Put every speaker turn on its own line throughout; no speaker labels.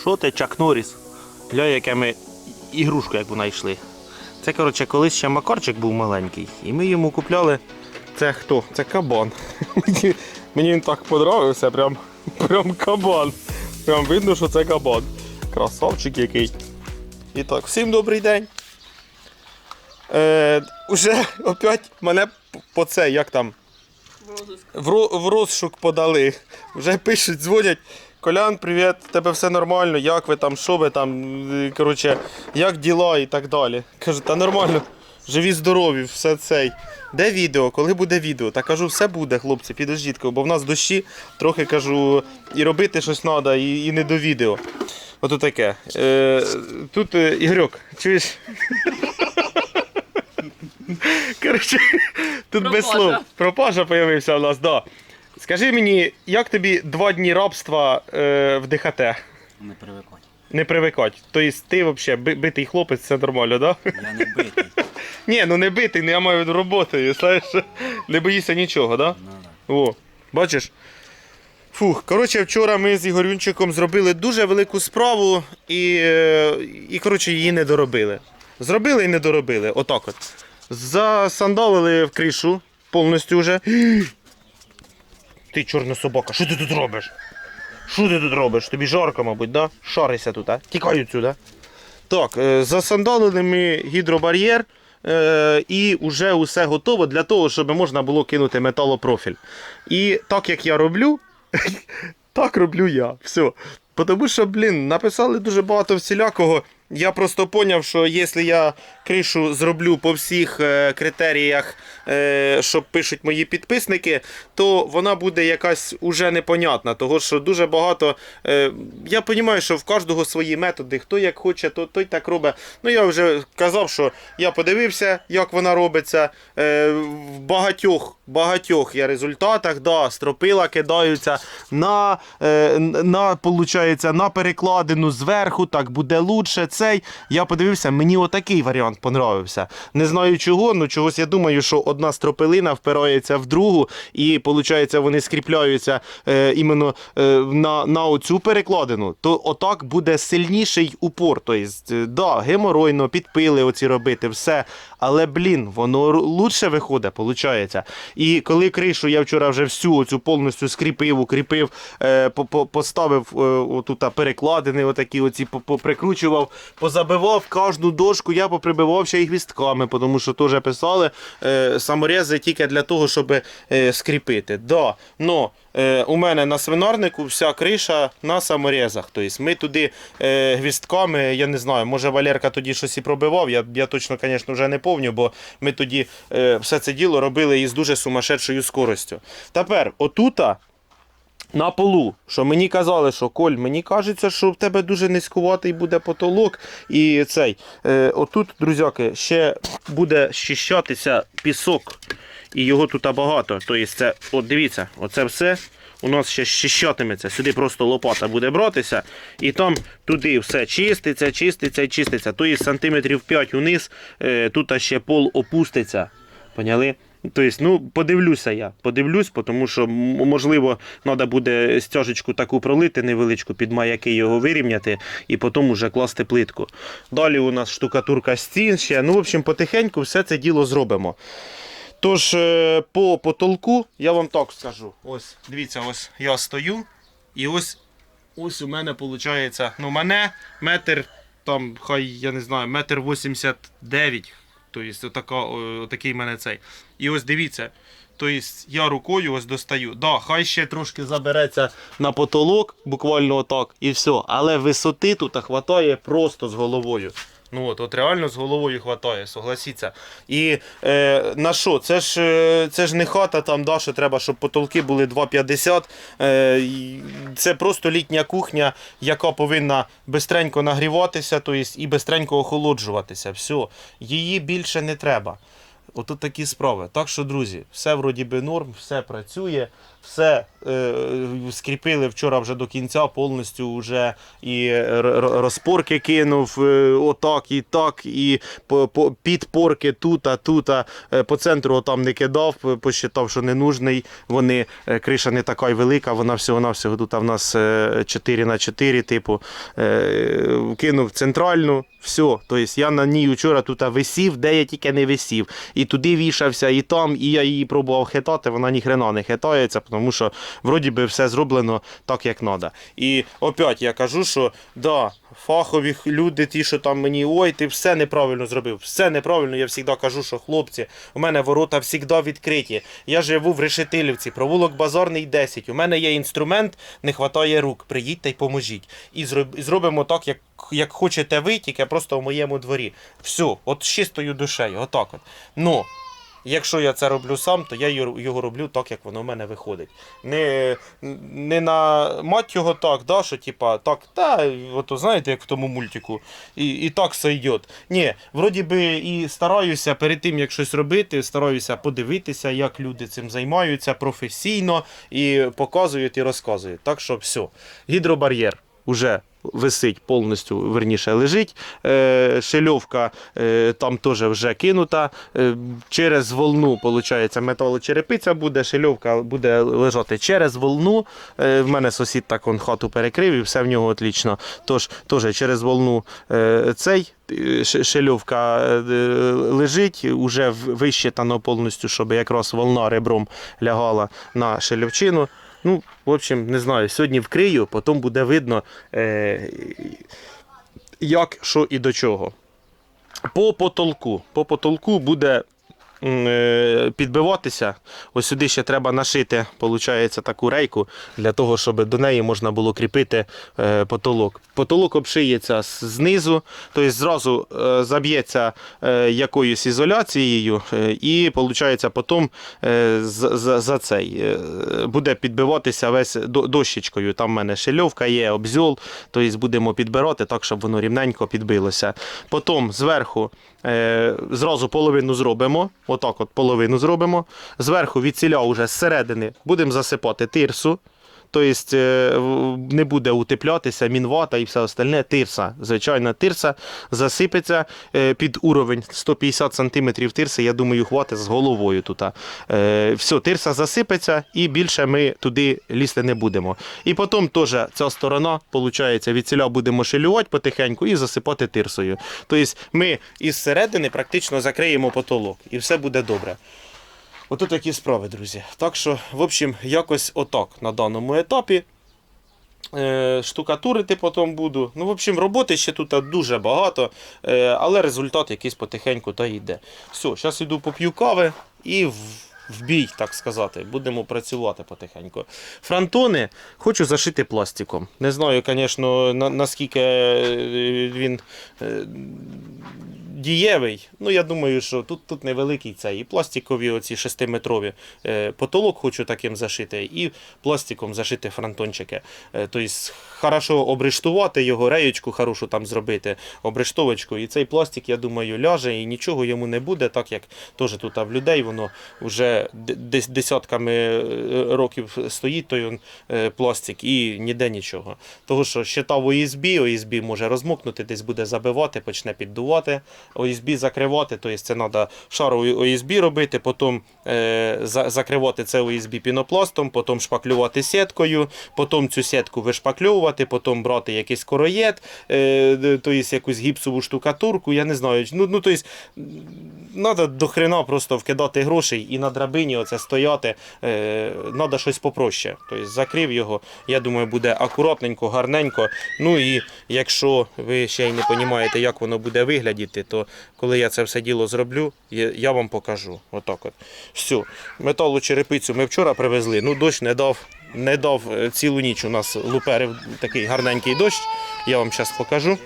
Що ти, Чак Норріс? Гля, яке ми ігрушку, як вона йшли. Це, коротше, колись ще Макарчик був маленький, і ми йому купляли. Це хто? Це кабан. Мені- Мені він так подобався, прям, прям кабан. Прям видно, що це кабан. Красавчик який. І так, всім добрий день. Е, уже опять мене по це, як там, в розшук подали. Вже пишуть, дзвонять. Колян, привіт, тебе все нормально, як ви там, що ви там, коротше, як діла і так далі. Кажу, та нормально, живі, здорові, все цей. Де відео? Коли буде відео? Та кажу, все буде, хлопці, підождіть, бо в нас дощі, трохи кажу, і робити щось треба, і, і не до відео. Ото таке. Е, тут е, Ігорьок, чуєш? Коротше, тут без слов. Пропажа появився у нас, да. Скажи мені, як тобі два дні рабства е, в ДХТ?
Не привикати.
Не привикать. Тобто ти взагалі битий хлопець, це нормально, да?
Я не битий.
Ні, ну не битий, ну я маю роботою, знаєш, не боїшся нічого, да?
Ну, да.
О, бачиш? Фух, коротше, вчора ми з Ігорюнчиком зробили дуже велику справу і, е, і коротше, її не доробили. Зробили і не доробили. Отак от. Засандалили в кришу повністю вже. Ти чорна собака, що ти тут робиш? Що ти тут робиш? Тобі жарко, мабуть, да? Шарися тут, а? Тікай отсюда. Так, е, засандалили ми гідробар'єр. е, І вже усе готово для того, щоб можна було кинути металопрофіль. І так як я роблю, так роблю я. Все. Тому що, блін, написали дуже багато всілякого. Я просто поняв, що якщо я кришу зроблю по всіх е, критеріях, е, що пишуть мої підписники, то вона буде якась уже непонятна. Того що дуже багато. Е, я розумію, що в кожного свої методи. Хто як хоче, то той так робить. Ну я вже казав, що я подивився, як вона робиться. В багатьох, багатьох я результатах, да, стропила кидаються на, е, на, на перекладину зверху, так буде лучше. Цей. Я подивився, мені отакий варіант понравився. Не знаю чого, ну чогось я думаю, що одна стропилина впирається в другу, і виходить, вони скріпляються е, іменно е, на, на оцю перекладину, то отак буде сильніший упор. Тобто, да, геморойно, підпили оці робити, все. Але, блін, воно лучше виходить, виходить. І коли кришу я вчора вже всю оцю повністю скріпив, укріпив, е, по- по- поставив е, отут перекладини, отакі оці поприкручував, позабивав кожну дошку, я поприбивав ще й гвістками, тому що теж писали е, саморези тільки для того, щоб е, скріпити. Да, но е, у мене на свинарнику вся криша на саморезах. Тобто ми туди е, гвістками, я не знаю, може Валерка тоді щось і пробивав. Я, я точно, звісно, вже не пам'ятаю, бо ми тоді е, все це діло робили із дуже сумасшедшою скоростю. Тепер, отута. На полу, що мені казали, що Коль, мені кажеться, що в тебе дуже низькуватий буде потолок. І цей. Е, отут, друзяки, ще буде щищатися пісок. І його тут багато. Тобто, це, от дивіться, оце все у нас ще щищатиметься. Сюди просто лопата буде братися, і там туди все чиститься, чиститься і чиститься. Тобто сантиметрів 5 униз, е, тут ще пол опуститься. Поняли? Тобто, ну, подивлюся я. Подивлюсь, тому що, можливо, треба буде стяжечку таку пролити невеличку, під маяки його вирівняти і потім уже класти плитку. Далі у нас штукатурка стін ще. Ну, в общем, потихеньку все це діло зробимо. Тож, е, по потолку я вам так скажу. Ось, дивіться, ось я стою, і ось ось у мене виходить. Ну, мене метр, там, хай, я не знаю, метр 89. Тобто, отака, отакий мене цей. І ось дивіться. Тобто я рукою ось достаю. Да, хай ще трошки забереться на потолок, буквально отак, і все. Але висоти тут хватає просто з головою. Ну от, от реально з головою хватає, согласіться. І е, на що? Це ж, е, це ж не хата там, да, що треба, щоб потолки були 2,50. Е, це просто літня кухня, яка повинна бистренько нагріватися, то є і бистренько охолоджуватися. Все. Її більше не треба. Ото такі справи. Так що, друзі, все вроді би норм, все працює, все е, скріпили вчора вже до кінця, повністю вже і р- розпорки кинув е, отак і так, і по, по, підпорки тут, а тут, а е, по центру там не кидав, посчитав, що не нужний. Вони, е, криша не така велика, вона всього-навсього тут в нас е, 4 на 4 типу, е, кинув центральну, все. Тобто я на ній вчора тут висів, де я тільки не висів. І туди вішався, і там, і я її пробував хитати, вона ніхрена не хитається, тому що вроді би все зроблено так, як треба. І опять я кажу, що да, фахові люди, ті, що там мені, ой, ти все неправильно зробив, все неправильно. Я завжди кажу, що хлопці, у мене ворота завжди відкриті. Я живу в Решетилівці, провулок Базарний 10. У мене є інструмент, не вистачає рук. Приїдьте й поможіть. І зробимо так, як, як хочете ви, тільки просто в моєму дворі. Все, от з чистою душею, отак от. Ну, Якщо я це роблю сам, то я його роблю так, як воно в мене виходить. Не, не на мать його так, да, що типа так, та, ото знаєте, як в тому мультику, і, і так сойдет. Ні, вроді би і стараюся перед тим, як щось робити, стараюся подивитися, як люди цим займаються професійно і показують і розказують. Так що все, гідробар'єр уже висить повністю, верніше лежить. Е, шильовка е, там теж вже кинута. Е, через волну, виходить, металочерепиця буде, шильовка буде лежати через волну. В мене сусід так он хату перекрив і все в нього отлично. Тож теж через волну цей. Шильовка лежить, уже в- вищитано повністю, щоб якраз волна ребром лягала на шильовчину. Ну, в общем, не знаю, сьогодні вкрию, потім буде видно, е, як, що і до чого. По потолку. По потолку буде підбиватися. Ось сюди ще треба нашити, виходить, таку рейку для того, щоб до неї можна було кріпити е, потолок. Потолок обшиється знизу, тобто зразу е, заб'ється е, якоюсь ізоляцією, е, і виходить, потім е, за, цей е, буде підбиватися весь дощечкою. Там в мене шильовка є, обзьол, тобто будемо підбирати так, щоб воно рівненько підбилося. Потім зверху е, зразу половину зробимо. Отак, от половину зробимо. Зверху від ціля вже зсередини будемо засипати тирсу. Тобто не буде утеплятися мінвата і все остальне. Тирса, звичайна тирса засипеться е, під уровень 150 см тирси, я думаю, хватить з головою тут. Е, Все, тирса засипеться і більше ми туди лізти не будемо. І потім теж ця сторона, виходить, від ціля будемо шилювати потихеньку і засипати тирсою. Тобто ми із середини практично закриємо потолок і все буде добре. Ото такі справи, друзі. Так що, в общем, якось отак на даному етапі. Е, штукатурити потім буду. Ну, в общем, роботи ще тут дуже багато, е, але результат якийсь потихеньку та йде. Все, зараз йду поп'ю кави і в, бій, так сказати. Будемо працювати потихеньку. Фронтони хочу зашити пластиком. Не знаю, звісно, на, наскільки е, він. е, дієвий. Ну, я думаю, що тут, тут невеликий цей. І пластикові оці 6-метрові е, потолок хочу таким зашити, і пластиком зашити фронтончики. Тобто, хорошо обрештувати його, реєчку хорошу там зробити, обрештовочку. І цей пластик, я думаю, ляже і нічого йому не буде, так як теж тут а в людей воно вже десь десятками е, років стоїть той е, пластик і ніде нічого. Того, що щитав OSB, OSB може розмокнути, десь буде забивати, почне піддувати. OSB закривати, тобто це треба шаровий OSB робити, потім е, закривати це OSB пінопластом, потім шпаклювати сіткою, потім цю сітку вишпакльовувати, потім брати якийсь короєд, е, тобто якусь гіпсову штукатурку, я не знаю. Ну, ну тобто, Треба до хрена просто вкидати грошей і на драбині оце стояти. Треба щось попроще. Тобто закрив його, я думаю, буде акуратненько, гарненько. Ну і якщо ви ще й не розумієте, як воно буде виглядіти, то коли я це все діло зроблю, я, я вам покажу. Отак от. Все. Металу черепицю ми вчора привезли. Ну, дощ не дав. Не дав е, цілу ніч. У нас луперив такий гарненький дощ. Я вам зараз покажу.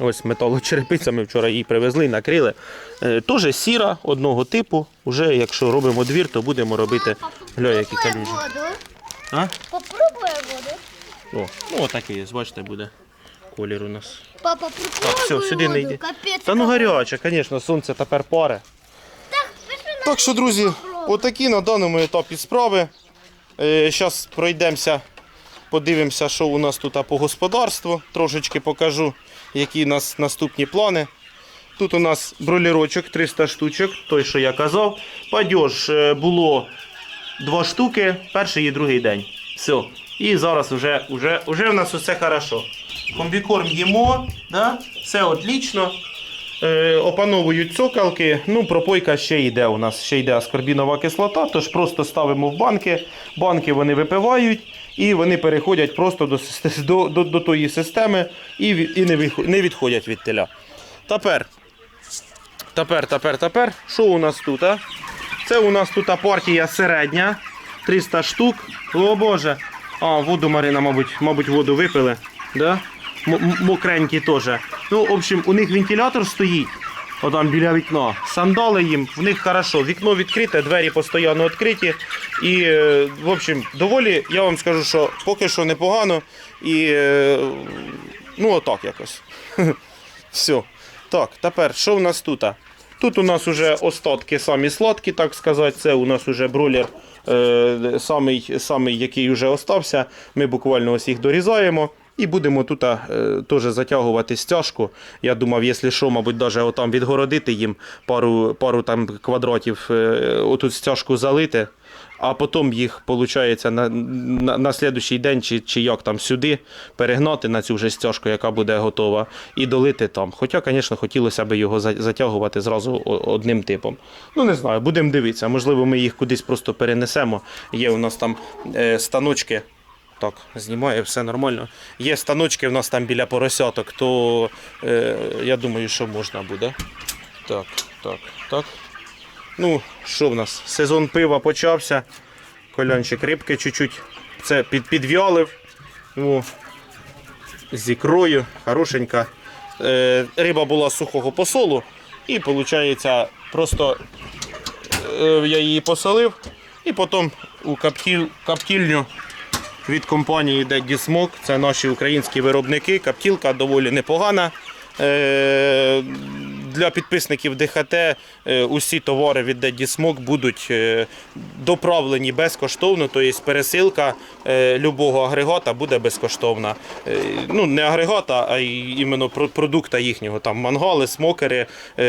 Ось металочерепиця ми вчора її привезли, накрили. Е, Теж сіра одного типу. Уже якщо робимо двір, то будемо робити які калюжі.
воду.
А?
Попробуй воду.
О, ну отакий є, бачите, буде колір у нас.
Папа, попробуй
все, сюди не йди.
Капець.
Та ну гаряче, звісно, сонце тепер паре.
Так
Так що, друзі, отакі на даному етапі справи. Зараз пройдемося, подивимося, що у нас тут по господарству. Трошечки покажу, які у нас наступні плани. Тут у нас бролірочок 300 штучок, той, що я казав. Падьож е, було два штуки, перший і другий день. Все. І зараз вже, вже, вже в нас усе хорошо. Комбікорм їмо, да? все отлично. Е, опановують цокалки. Ну, пропойка ще йде у нас, ще йде аскорбінова кислота, тож просто ставимо в банки. Банки вони випивають і вони переходять просто до, до, до, до тої системи і, і не, відходять від теля. Тепер, тепер, тепер, тепер, що у нас тут? А? Це у нас тут партія середня. 300 штук. О Боже. А, воду Марина, мабуть, мабуть, воду випили. Да? Мокренькі теж. Ну, в общем, у них вентилятор стоїть. Отам біля вікна. Сандали їм, в них хорошо. Вікно відкрите, двері постійно відкриті. І, е, в общем, доволі, я вам скажу, що поки що непогано. І е, ну, отак якось. Все. Так, тепер, що в нас тут? Тут у нас уже остатки самі сладкі, так сказати. Це у нас уже бролер, е, самий, самий, який вже остався. Ми буквально ось їх дорізаємо. І будемо тут е, теж затягувати стяжку. Я думав, якщо що, мабуть, навіть отам відгородити їм пару, пару там квадратів, е, отут стяжку залити, а потім їх, виходить, на, на, на слідуючий день чи, чи як там сюди перегнати на цю вже стяжку, яка буде готова, і долити там. Хоча, звісно, хотілося б його затягувати зразу одним типом. Ну, не знаю, будемо дивитися. Можливо, ми їх кудись просто перенесемо. Є у нас там е, станочки. Так, знімає, все нормально. Є станочки в нас там біля поросяток, то е, я думаю, що можна буде. Так, так, так. Ну, що в нас? Сезон пива почався. Колянчик рибки чуть-чуть. Це під, підв'ялив. О, з ікрою, хорошенька. Е, риба була сухого посолу. І виходить, просто е, я її посолив. І потім у каптіль, каптільню від компанії Daddy Smoke. Це наші українські виробники. Каптілка доволі непогана. Для підписників ДХТ е, усі товари від Smoke будуть е, доправлені безкоштовно, тобто пересилка е, любого агрегата буде безкоштовна. Ну, не агрегата, а іменно про- продукта їхнього. Там мангали, смокери,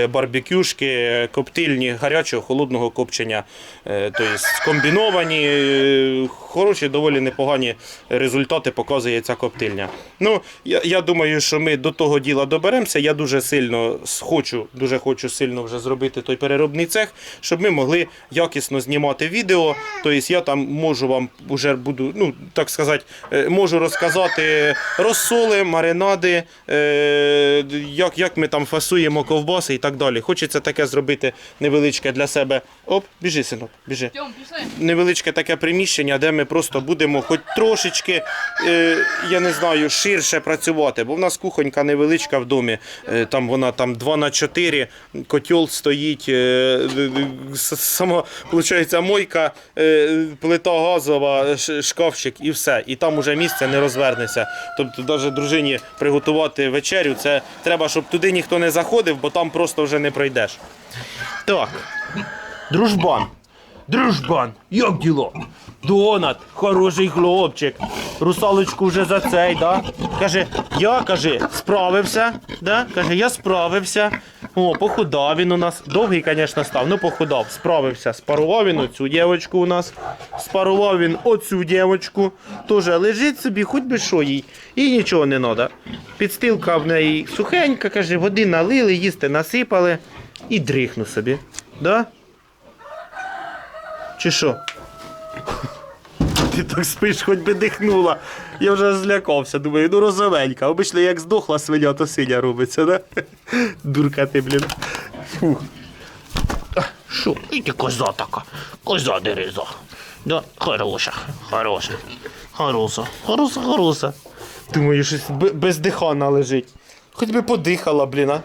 барбекюшки, коптильні гарячого, холодного копчення. Тобто комбіновані, хороші, доволі непогані результати показує ця коптильня. Ну, я, я думаю, що ми до того діла доберемося. Я дуже сильно с- хочу, дуже хочу сильно вже зробити той переробний цех, щоб ми могли якісно знімати відео. Тобто я там можу вам вже буду, ну так сказати, е, можу розказати розсоли, маринади, е, як, як ми там фасуємо ковбаси і так далі. Хочеться таке зробити невеличке для себе. Оп, біжи, синок, біжи невеличке таке приміщення, де ми просто будемо хоч трошечки, е, я не знаю, ширше працювати. Бо в нас кухонька невеличка в домі. Там вона там 2 на 4 котел стоїть, е, с- виходить, мойка, е, плита газова, шкафчик і все. І там уже місце не розвернеться. Тобто, навіть дружині приготувати вечерю, це треба, щоб туди ніхто не заходив, бо там просто вже не пройдеш. Так. Дружбан. Дружбан, як діло? Донат, хороший хлопчик. Русалочку вже за цей, да? Каже, я каже, справився. Да? Каже, я справився. О, похудав він у нас. Довгий, звісно, став, ну похудав, справився. Спарував він оцю дівчинку у нас. Спарував він оцю дівчинку. Тоже лежить собі, хоч би що їй. І нічого не треба. Підстилка в неї сухенька, каже, води налили, їсти насипали і дрихну собі. Да? Чи що? Ти так спиш, хоч би дихнула. Я вже злякався, думаю, ну розовенька. Обично, як здохла свиня, то синя робиться, да? Дурка ти, блін. Фух. А, Що? І ти коза така. Коза дереза. Да, хороша, хороша. Хороша, хороша, хороша. Думаю, щось бездихана лежить. Хоч би подихала, блін, а.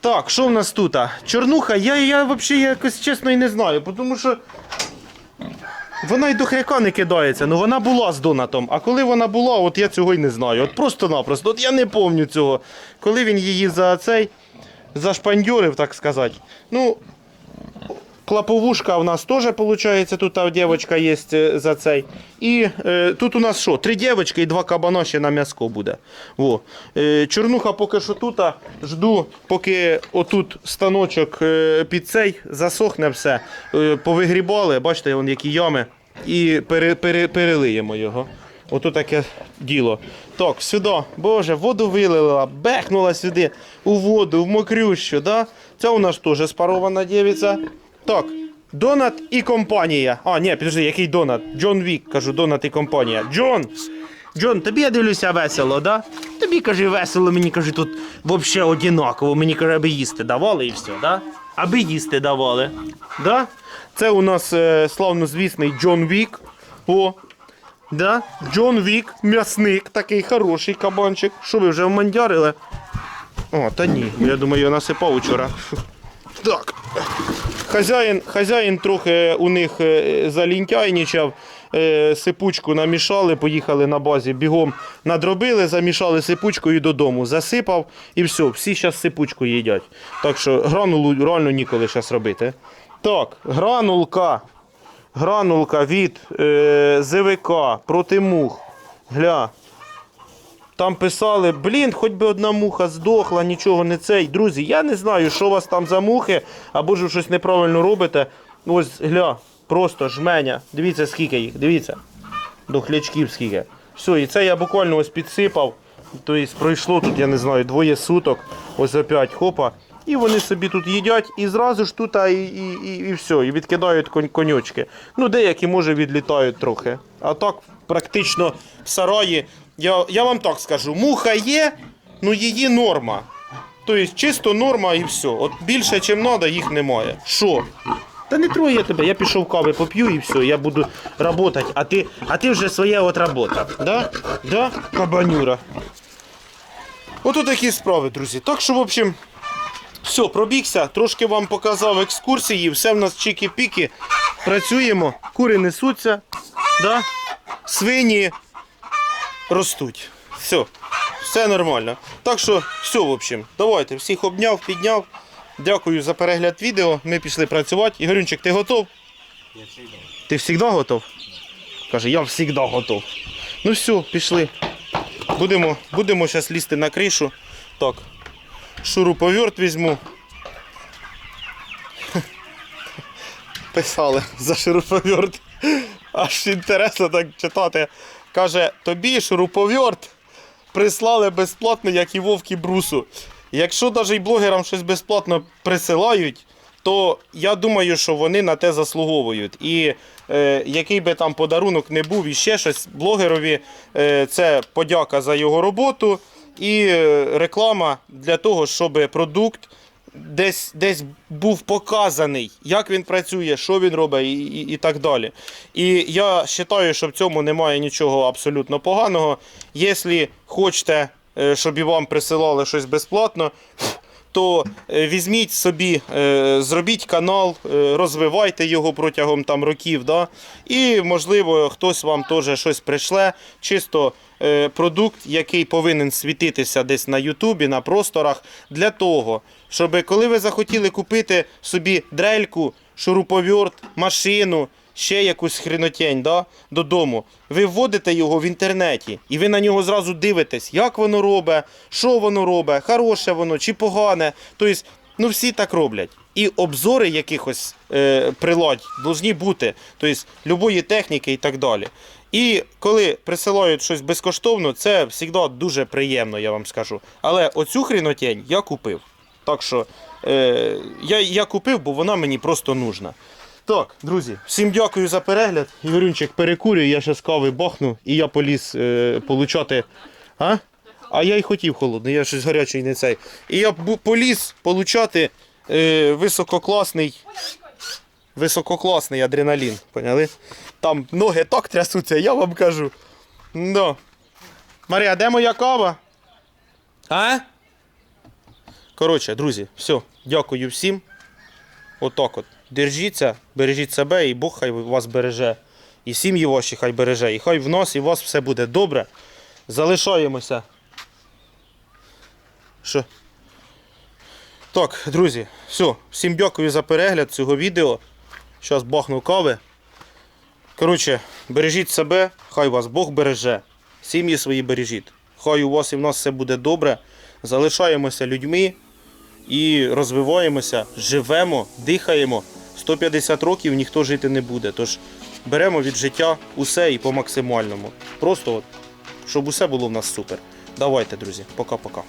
Так, що в нас тут? Чорнуха, я, я взагалі якось чесно і не знаю, тому що вона й до хряка не кидається, ну вона була з донатом. А коли вона була, от я цього й не знаю. От просто-напросто, от я не пам'ятаю цього. Коли він її за цей зашпандьорив, так сказати. Ну, Клаповушка у нас теж виходить, тут та дівчинка є е, за цей. І е, тут у нас що? Три дівчинки і два кабана ще на м'яско буде. Во. Е, чорнуха поки що тут. Жду, поки отут станочок е, під цей засохне все. Е, повигрібали, бачите, вон які ями. І пере, пере, перелиємо його. Ото таке діло. Так, сюди, боже, воду вилила, бехнула сюди у воду, в мокрющу, да? Це у нас теж спарована дівиця. Так, Донат і компанія. А, ні, підожди, який Донат? Джон Вік, кажу, Донат і компанія. Джон! Джон, тобі я дивлюся весело, да? Тобі каже весело, мені каже, тут взагалі одинаково. Мені каже, аби їсти давали і все, да? Аби їсти давали. Да? Це у нас е, славнозвісний Джон Вік. О, Да? Джон Вік, м'ясник, такий хороший кабанчик. Що ви вже вмандярили? О, та ні, я думаю, я насипав учора. Так. Хазяїн, хазяїн трохи у них е, залінтяйничав, е, сипучку намішали, поїхали на базі, бігом надробили, замішали сипучку і додому. Засипав і все, всі зараз сипучку їдять. Так що гранулу реально ніколи зараз робити. Так, гранулка. Гранулка від е, ЗВК проти мух. Гля. Там писали, блін, хоч би одна муха здохла, нічого не цей. Друзі, я не знаю, що у вас там за мухи, або ж ви щось неправильно робите. Ось гля, просто жменя. Дивіться, скільки їх, дивіться. До хлячків скільки. Все, і це я буквально ось підсипав. Тобто пройшло тут, я не знаю, двоє суток. Ось опять хопа. І вони собі тут їдять, і зразу ж тут а, і, і, і, і все, і відкидають конь, конючки. Ну, деякі, може, відлітають трохи. А так, практично в сараї, я, я вам так скажу, муха є, ну її норма. Тобто чисто норма і все. От більше, чим треба, їх немає. Що? Та не троє тебе, я пішов кави поп'ю і все, я буду працювати, а ти, а ти вже своє от робота. Да? Да? Кабанюра. Ото такі справи, друзі. Так що, в общем, все, пробігся, трошки вам показав екскурсії, все в нас чікі-піки. Працюємо, кури несуться, да? свині ростуть. Все, все нормально. Так що, все, в общем, давайте, всіх обняв, підняв. Дякую за перегляд відео. Ми пішли працювати. Ігорюнчик, ти готов?
Я всегда.
Ти завжди готов? Каже, я завжди готов. Ну все, пішли. Будемо, будемо зараз лізти на кришу. Так. Шуруповерт візьму. Писали за шуруповерт. Аж інтересно так читати. Каже, тобі шуруповерт прислали безплатно, як і Вовки Брусу. Якщо навіть блогерам щось безплатно присилають, то я думаю, що вони на те заслуговують. І е, який би там подарунок не був, і ще щось блогерові, е, це подяка за його роботу і е, реклама для того, щоб продукт десь, десь був показаний, як він працює, що він робить і, і, і так далі. І я вважаю, що в цьому немає нічого абсолютно поганого. Якщо хочете, е, щоб і вам присилали щось безплатно, то е, візьміть собі, е, зробіть канал, е, розвивайте його протягом там років. Да? І, можливо, хтось вам теж щось прийшле. Чисто продукт, який повинен світитися десь на Ютубі, на просторах, для того, щоб коли ви захотіли купити собі дрельку, шуруповерт, машину, ще якусь хренотень да, додому, ви вводите його в інтернеті, і ви на нього зразу дивитесь, як воно робить, що воно робить, хороше воно чи погане. Тобто, ну всі так роблять. І обзори якихось е, приладь повинні бути, тобто любої техніки і так далі. І коли присилають щось безкоштовно, це завжди дуже приємно, я вам скажу. Але оцю хрінотень я купив. Так що е, я, я купив, бо вона мені просто нужна. Так, друзі, всім дякую за перегляд. Ігорюнчик перекурює, я ще з кави бахну і я поліз е, получати. А? а я й хотів холодний, я щось гарячий не цей. І я поліз получати е, висококласний. Висококласний адреналін, поняли? Там ноги так трясуться, я вам кажу. Да. Марія, де моя кава? А? Коротше, друзі, все, дякую всім. Отак от. Держіться, бережіть себе, і Бог хай вас береже. І сім'ї ваші хай береже. І хай в нас і у вас все буде добре. Залишаємося. Що? Так, друзі, все, всім дякую за перегляд цього відео. Зараз бахну кави. Коротше, бережіть себе, хай вас Бог береже. Сім'ї свої бережіть. Хай у вас і в нас все буде добре. Залишаємося людьми і розвиваємося, живемо, дихаємо. 150 років ніхто жити не буде. Тож беремо від життя усе і по максимальному. Просто от, щоб усе було в нас супер. Давайте, друзі, пока-пока.